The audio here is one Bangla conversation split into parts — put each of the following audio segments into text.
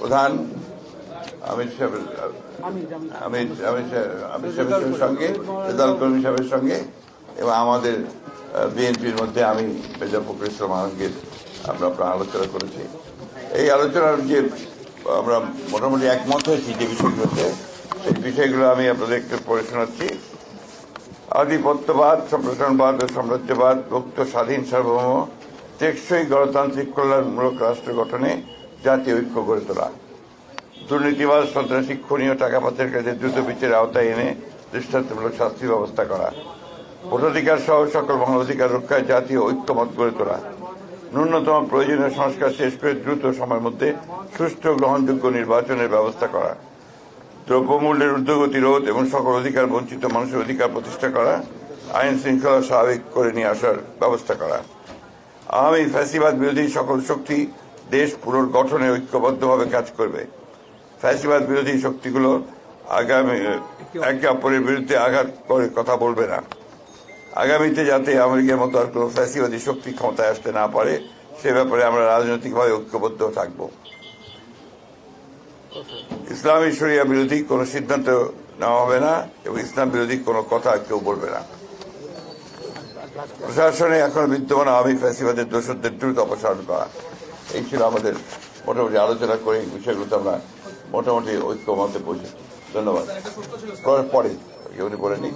প্রধান অমিত সাহেবের অমিত অমিত অমিত সাহেবের সঙ্গে রেজাল কর্মী সাহেবের সঙ্গে এবং আমাদের বিএনপির মধ্যে আমি মেজর ফখরুল ইসলাম আলমগীর আমরা আপনার আলোচনা করেছি। এই আলোচনার যে আমরা মোটামুটি একমত হয়েছি যে বিষয়গুলোতে সেই বিষয়গুলো আমি আপনাদেরকে পড়ে শোনাচ্ছি। আধিপত্যবাদ সম্প্রসারণবাদ ও সাম্রাজ্যবাদ মুক্ত স্বাধীন সার্বভৌম টেকসই গণতান্ত্রিক কল্যাণমূলক রাষ্ট্র গঠনে জাতীয় ঐক্য গড়ে তোলা। দুর্নীতিবাদ সন্ত্রাসী খুনি ও টাকা পাতের কাছে দ্রুত বিচারের আওতায় এনে দৃষ্টান্তমূলক শাস্তি ব্যবস্থা করা। ভোটাধিকার সহ সকল মানবাধিকার রক্ষায় জাতীয় ঐক্যমত গড়ে তোলা। ন্যূনতম প্রয়োজনীয় সংস্কার শেষ করে দ্রুত সময়ের মধ্যে সুষ্ঠু গ্রহণযোগ্য নির্বাচনের ব্যবস্থা করা। দ্রব্যমূল্যের ঊর্ধ্বগতি রোধ এবং সকল অধিকার বঞ্চিত মানুষের অধিকার প্রতিষ্ঠা করা। আইন শৃঙ্খলা স্বাভাবিক করে নিয়ে আসার ব্যবস্থা করা। আওয়ামী ফ্যাসিবাদ বিরোধী সকল শক্তি দেশ পুনর্গঠনে ঐক্যবদ্ধভাবে কাজ করবে। ফ্যাসিবাদ বিরোধী শক্তিগুলো আগামী, একে অপরের বিরুদ্ধে আঘাত করে কথা বলবে না। আগামীতে যাতে আমেরিকার মতো আর কোনো ফ্যাসিবাদী শক্তি ক্ষমতায় আসতে না পারে, সে ব্যাপারে আমরা রাজনৈতিকভাবে ঐক্যবদ্ধ থাকব। ইসলামী শরিয়া বিরোধী কোনো সিদ্ধান্ত নেওয়া হবে না এবং ইসলাম বিরোধী কোনো কথা কেউ বলবে না। প্রশাসনে এখন বিদ্যমান আওয়ামী ফ্যাসিবাদের দোষদের দ্রুত অপসারণ করা। এই ছিল আমাদের মোটামুটি আলোচনা করে এই বিষয়গুলোতে আমরা মোটামুটি ঐক্যমতে পৌঁছেছি ধন্যবাদ। পরে- উনি বলেনি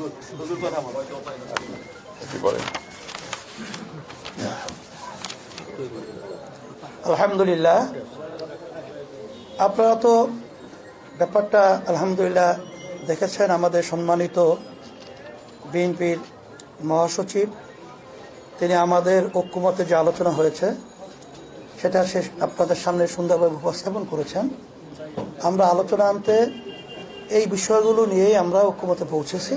বলেন। আলহামদুলিল্লাহ। আপনারা তো ব্যাপারটা আলহামদুলিল্লাহ দেখেছেন, আমাদের সম্মানিত বিএনপির মহাসচিব, তিনি আমাদের ঐক্যমতে যে আলোচনা হয়েছে সেটা সে আপনাদের সামনে সুন্দরভাবে উপস্থাপন করেছেন। আমরা আলোচনা আনতে এই বিষয়গুলো নিয়েই আমরা ঐক্যমতে পৌঁছেছি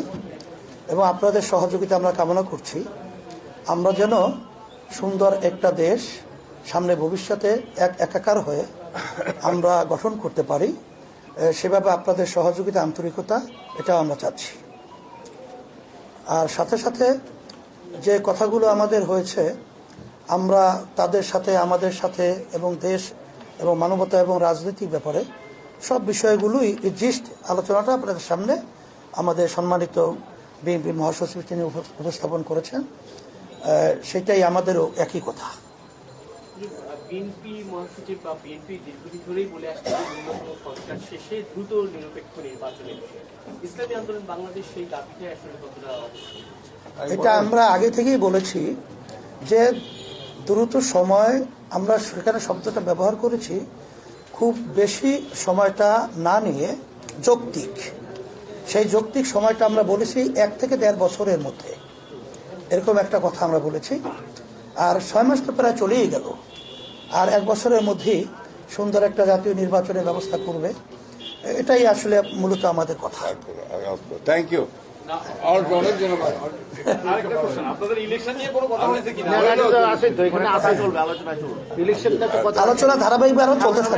এবং আপনাদের সহযোগিতা আমরা কামনা করছি। আমরা যেন সুন্দর একটা দেশ সামনে ভবিষ্যতে এক একাকার হয়ে আমরা গঠন করতে পারি সেভাবে আপনাদের সহযোগিতা, আন্তরিকতা এটাও আমরা চাচ্ছি। আর সাথে সাথে যে কথাগুলো আমাদের হয়েছে আমরা তাদের সাথে আমাদের সাথে এবং দেশ এবং মানবতা এবং রাজনৈতিক ব্যাপারে সব বিষয়গুলোই জিস্ট আলোচনাটা আপনাদের সামনে আমাদের সম্মানিত বিএনপি মহাসচিব তিনি উপস্থাপন করেছেন। সেটাই আমাদেরও একই কথা। বিএনপি মহাসচিব বা বিএনপি দীর্ঘদিন ধরেই বলে আসছে ন্যূনতম সংস্কার শেষে দ্রুত নিরপেক্ষ নির্বাচনের ইসলামী আন্দোলন বাংলাদেশ সেই দাবিটাই আসলে কতটা এটা আমরা আগে থেকেই বলেছি যে দ্রুত সময় আমরা সেখানে শব্দটা ব্যবহার করেছি, খুব বেশি সময়টা না নিয়ে যৌক্তিক। সেই যৌক্তিক সময়টা আমরা বলেছি এক থেকে দেড় বছরের মধ্যে। এরকম একটা কথা আমরা বলেছি। আর ছয় মাস তো প্রায় চলেই গেল। আর এক বছরের মধ্যেই সুন্দর একটা জাতীয় নির্বাচনের ব্যবস্থা করবে। এটাই আসলে মূলত আমাদের কথা। থ্যাংক ইউ অনেক ধন্যবাদ আপনাদের ইলেকশন নিয়ে কোনো কথা হয়েছে কিনা? আলোচনা ধারাবাহিক আরও চলতে থাকবে।